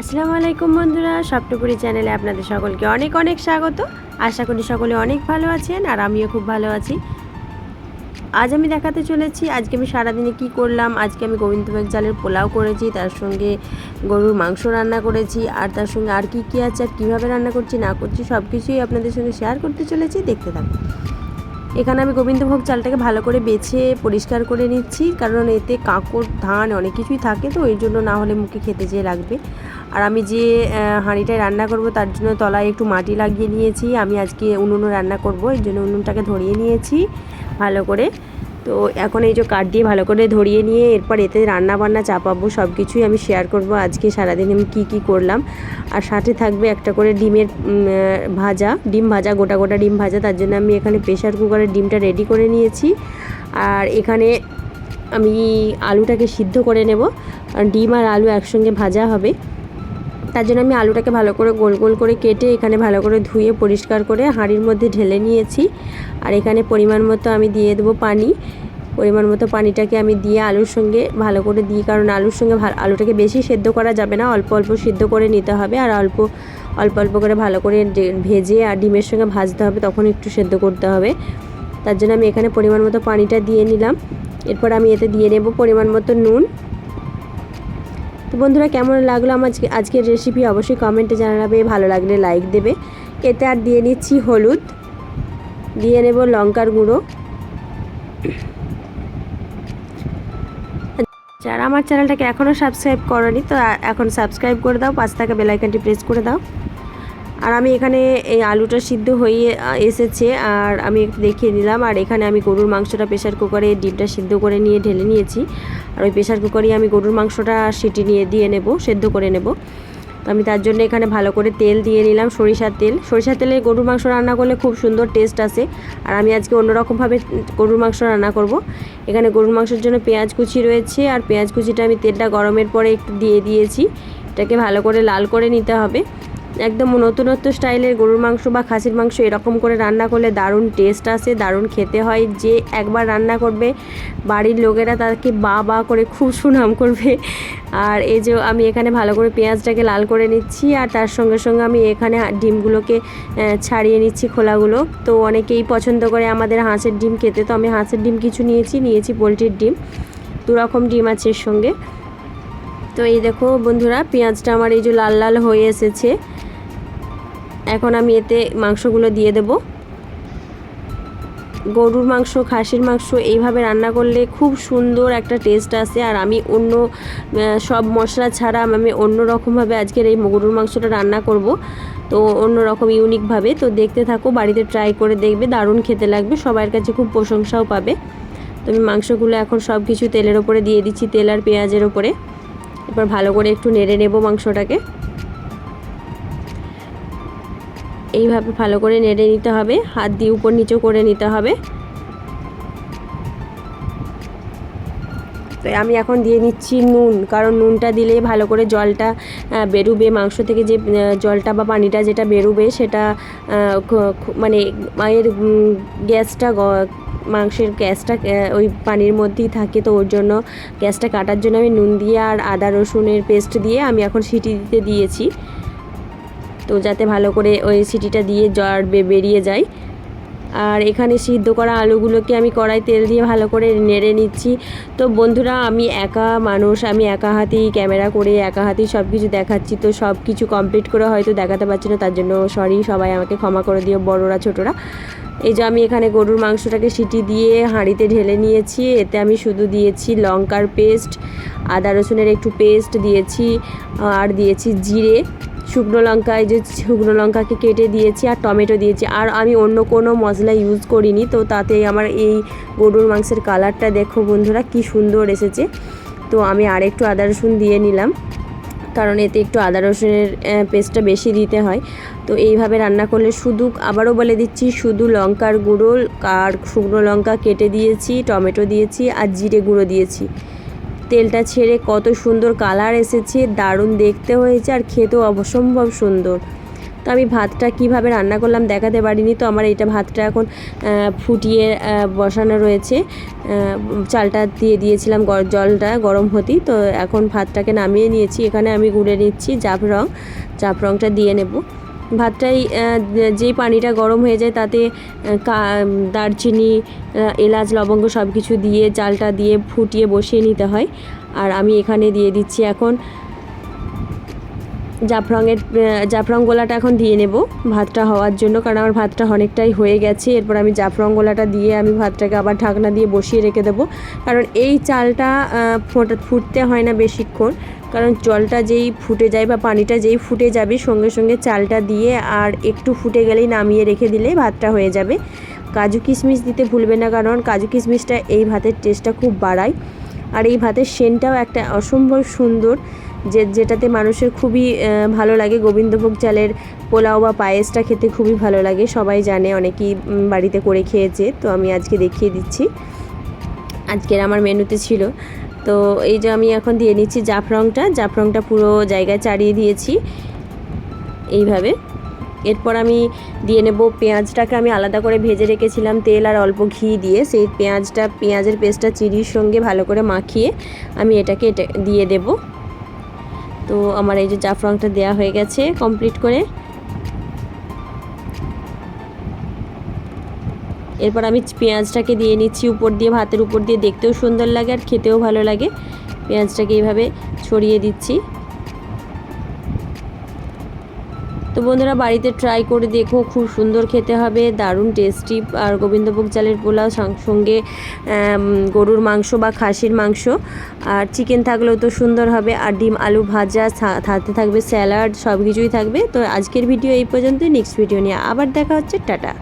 আসসালামু আলাইকুম বন্ধুরা, সপ্তপুরি চ্যানেলে আপনাদের সকলকে অনেক অনেক স্বাগত। আশা করি সকলে অনেক ভালো আছেন আর আমিও খুব ভালো আছি। আজ আমি দেখাতে চলেছি, আজকে আমি সারাদিনে কি করলাম? আজকে আমি গোবিন্দভোগ চালের পোলাও করেছি, তার সঙ্গে গরুর মাংস রান্না করেছি, আর তার সঙ্গে আর কি কী আছে, আর কীভাবে রান্না করছি, না করছি সব কিছুই আপনাদের সঙ্গে শেয়ার করতে চলেছি, দেখতে থাকুন। এখানে আমি গোবিন্দভোগ চালটাকে ভালো করে বেছে পরিষ্কার করে নিচ্ছি, কারণ এতে কাঁকড় ধান অনেক কিছুই থাকে, তো ওই জন্য না হলে মুখে খেতে যেয়ে লাগবে। আর আমি যে হাঁড়িটায় রান্না করব তার জন্য তলায় একটু মাটি লাগিয়ে নিয়েছি। আমি আজকে উনুনও রান্না করব, এই জন্য উনুনটাকে ধরিয়ে নিয়েছি ভালো করে। তো এখন এই যে কাঠ দিয়ে ভালো করে ধরিয়ে নিয়ে এরপর এতে রান্না বান্না চাপাবো সব কিছুই আমি শেয়ার করব আজকে। সারাদিন আমি কী কী করলাম। আর সাথে থাকবে একটা করে ডিমের ভাজা, ডিম ভাজা, গোটা গোটা ডিম ভাজা। তার জন্য আমি এখানে প্রেশার কুকারের ডিমটা রেডি করে নিয়েছি। আর এখানে আমি আলুটাকে সিদ্ধ করে নেব। ডিম আর আলু একসঙ্গে ভাজা হবে। তার জন্য আমি আলুটাকে ভালো করে গোল গোল করে কেটে এখানে ভালো করে ধুয়ে পরিষ্কার করে হাঁড়ির মধ্যে ঢেলে নিয়েছি। আর এখানে পরিমাণ মতো আমি দিয়ে দেবো পানি। পরিমাণ মতো পানিটাকে আমি দিয়ে আলুর সঙ্গে ভালো করে দিই, কারণ আলুর সঙ্গে আলুটাকে বেশি সেদ্ধ করা যাবে না। অল্প অল্প সিদ্ধ করে নিতে হবে আর অল্প অল্প অল্প করে ভালো করে ভেজে আর ডিমের সঙ্গে ভাজতে হবে, তখন একটু সেদ্ধ করতে হবে। তার জন্য আমি এখানে পরিমাণ মতো পানিটা দিয়ে নিলাম। এরপর আমি এতে দিয়ে নেব পরিমাণ মতো নুন। তো বন্ধুরা, কেমন লাগল আমার আজকে আজকের রেসিপি অবশ্যই কমেন্টে জানাবে। ভালো লাগলে লাইক দেবে। এতে আর দিয়ে নিচ্ছি হলুদ। দিয়ে নেব লঙ্কার গুঁড়ো। যারা আমার চ্যানেলটাকে এখনও সাবস্ক্রাইব করনি, তো এখন সাবস্ক্রাইব করে দাও। পাঁচ টাকা বেলাইকানটি প্রেস করে দাও। আর আমি এখানে এই আলুটা সিদ্ধ হয়ে এসেছে আর আমি একটু দেখিয়ে নিলাম আর এখানে আমি গরুর মাংসটা প্রেশার কুকারে ডিমটা সিদ্ধ করে নিয়ে ঢেলে নিয়েছি। আর ওই প্রেশার কুকারে আমি গরুর মাংসটা সিটি নিয়ে, দিয়ে নেব, সেদ্ধ করে নেব। তো আমি তার জন্য এখানে ভালো করে তেল দিয়ে নিলাম, সরিষার তেল। সরিষার তেলে গরুর মাংস রান্না করলে খুব সুন্দর টেস্ট আসে। আর আমি আজকে অন্যরকমভাবে গরুর মাংস রান্না করব। এখানে গরুর মাংসের জন্য পেঁয়াজ কুচি রয়েছে আর পেঁয়াজ কুচিটা আমি তেলটা গরমের পরে একটু দিয়ে দিয়েছি। এটাকে ভালো করে লাল করে নিতে হবে। একদম নতুনত্ব স্টাইলের গরুর মাংস বা খাসির মাংস এরকম করে রান্না করলে দারুণ টেস্ট আসে, দারুণ খেতে হয়। যে একবার রান্না করবে, বাড়ির লোকেরা তাকে বা বা করে খুব সুনাম করবে। আর এই যে আমি এখানে ভালো করে পেঁয়াজটাকে লাল করে নিচ্ছি, আর তার সঙ্গে সঙ্গে আমি এখানে ডিমগুলোকে ছাড়িয়ে নিচ্ছি খোলাগুলো। তো অনেকেই পছন্দ করে আমাদের হাঁসের ডিম খেতে, তো আমি হাঁসের ডিম কিছু নিয়েছি নিয়েছি পোলট্রির ডিম। দু রকম ডিম আছে এর সঙ্গে। তো এই দেখো বন্ধুরা, পেঁয়াজটা আমার এই যে লাল লাল হয়ে এসেছে। এখন আমি এতে মাংসগুলো দিয়ে দেব। গরুর মাংস, খাসির মাংস এইভাবে রান্না করলে খুব সুন্দর একটা টেস্ট আসে। আর আমি অন্য সব মশলা ছাড়া আমি অন্য রকমভাবে আজকের এই গরুর মাংসটা রান্না করব। তো অন্য রকম ইউনিকভাবে তো দেখতে থাকো, বাড়িতে ট্রাই করে দেখবে, দারুণ খেতে লাগবে, সবার কাছে খুব প্রশংসাও পাবে। তো আমি মাংসগুলো এখন সব কিছু তেলের ওপরে দিয়ে দিচ্ছি, তেল আর পেঁয়াজের ওপরে। এবার ভালো করে একটু নেড়ে নেব মাংসটাকে। এইভাবে ভালো করে নেড়ে নিতে হবে। হাত দিয়ে উপর নিচেও করে নিতে হবে। তো আমি এখন দিয়ে নিচ্ছি নুন, কারণ নুনটা দিলে ভালো করে জলটা বেরোবে, মাংস থেকে যে জলটা বা পানিটা যেটা বেরোবে সেটা মানে মায়ের গ্যাসটা মাংসের গ্যাসটা ওই পানির মধ্যেই থাকে। তো ওর জন্য গ্যাসটা কাটার জন্য আমি নুন দিয়ে আর আদা রসুনের পেস্ট দিয়ে আমি এখন সিটি দিতে দিয়েছি। তো যাতে ভালো করে ওই সিটিটা দিয়ে জ্বর বেরিয়ে যায়। আর এখানে সিদ্ধ করা আলুগুলোকে আমি কড়াই তেল দিয়ে ভালো করে নেড়ে নিচ্ছি। তো বন্ধুরা, আমি একা মানুষ, আমি একা হাতেই ক্যামেরা করে, একা হাতেই সব কিছু দেখাচ্ছি। তো সব কিছু কমপ্লিট করে হয়তো দেখাতে পারছি না, তার জন্য সরি সবাই আমাকে ক্ষমা করে দিও, বড়রা, ছোটরা। এই যে আমি এখানে গরুর মাংসটাকে সিটি দিয়ে হাঁড়িতে ঢেলে নিয়েছি। এতে আমি শুধু দিয়েছি লঙ্কার পেস্ট আদা রসুনের একটু পেস্ট দিয়েছি, আর দিয়েছি জিরে। শুকনো লঙ্কা, এই যে শুকনো লঙ্কাকে কেটে দিয়েছি আর টমেটো দিয়েছি। আর আমি অন্য কোনো মশলা ইউজ করিনি, তো তাতে আমার এই গরুর মাংসের কালারটা দেখো বন্ধুরা, কি সুন্দর এসেছে। তো আমি আর একটু আদা রসুন দিয়ে নিলাম, কারণ এতে একটু আদা রসুনের পেস্টটা বেশি দিতে হয়। তো এইভাবে রান্না করলে শুধু, আবারও বলে দিচ্ছি, শুধু লঙ্কার গুঁড়ো আর শুকনো লঙ্কা কেটে দিয়েছি, টমেটো দিয়েছি আর জিরে গুঁড়ো দিয়েছি। তেলটা ছেড়ে কত সুন্দর কালার এসেছে, দারুণ দেখতে হয়েছে আর খেতেও অসম্ভব সুন্দর। তো আমি ভাতটা কীভাবে রান্না করলাম দেখাতে পারিনি, তো আমার এটা ভাতটা এখন ফুটিয়ে বসানো রয়েছে। চালটা দিয়ে দিয়েছিলাম জলটা, গরম হতেই। তো এখন ভাতটাকে নামিয়ে নিয়েছি। এখানে আমি গুঁড়ে নিচ্ছি জাফরং জাফরংটা দিয়ে নেব। ভাতটাই যেই পানিটা গরম হয়ে যায় তাতে দারচিনি এলাচ, লবঙ্গ সব কিছু দিয়ে, চালটা দিয়ে ফুটিয়ে বসিয়ে নিতে হয়। আর আমি এখানে দিয়ে দিচ্ছি এখন জাফরঙের জাফরং গোলাটা এখন দিয়ে নেব ভাতটা হওয়ার জন্য, কারণ আমার ভাতটা অনেকটাই হয়ে গেছে। এরপর আমি জাফরং গোলাটা দিয়ে আমি ভাতটাকে আবার ঢাকনা দিয়ে বসিয়ে রেখে দেবো। কারণ এই চালটা ফোটা, ফুটতে হয় না বেশিক্ষণ। কারণ জলটা যেই ফুটে যায় বা পানিটা যেই ফুটে যাবে সঙ্গে সঙ্গে চালটা দিয়ে আর একটু ফুটে গেলেই নামিয়ে রেখে দিলে ভাতটা হয়ে যাবে। কাজু কিশমিশ দিতে ভুলবে না কারণ কাজু কিশমিশটা এই ভাতের টেস্টটা খুব বাড়ায়। আর এই ভাতের সেন্টটাও একটা অসম্ভব সুন্দর যে যেটাতে মানুষের খুবই ভালো লাগে। গোবিন্দভোগ চালের পোলাও বা পায়েসটা খেতে খুবই ভালো লাগে। সবাই জানে, অনেকেই বাড়িতে করে খেয়েছে। তো আমি আজকে দেখিয়ে দিচ্ছি। আজকের আমার মেনুতে ছিল তো এই যে আমি এখন দিয়ে নিচ্ছি জাফরংটা জাফরংটা পুরো জায়গায় চাড়িয়ে দিয়েছি এইভাবে। এরপর আমি দিয়ে নেব পেঁয়াজটাকে, আমি আলাদা করে ভেজে রেখেছিলাম তেল আর অল্প ঘি দিয়ে। সেই পেঁয়াজটা, পেঁয়াজের পেস্টটা চিরির সঙ্গে ভালো করে মাখিয়ে আমি এটাকে এটা দিয়ে দেব। তো আমার এই যে জাফরংটা দেওয়া হয়ে গেছে কমপ্লিট করে। এরপর আমি পেঁয়াজটাকে দিয়ে নিচ্ছি উপর দিয়ে, ভাতের উপর দিয়ে। দেখতেও সুন্দর লাগে আর খেতেও ভালো লাগে। পেঁয়াজটাকে এইভাবে ছড়িয়ে দিচ্ছি। তো বন্ধুরা, বাড়িতে ট্রাই করে দেখো, খুব সুন্দর খেতে হবে, দারুণ টেস্টি আর গোবিন্দভোগ চালের পোলাও সঙ্গে গরুর মাংস বা খাসির মাংস। আর চিকেন থাকলেও তো সুন্দর হবে। আর ডিম, আলু ভাজা থাকতে থাকবে, স্যালাড সব কিছুই থাকবে। তো আজকের ভিডিও এই পর্যন্তই। নেক্সট ভিডিও নিয়ে আবার দেখা হচ্ছে। টাটা।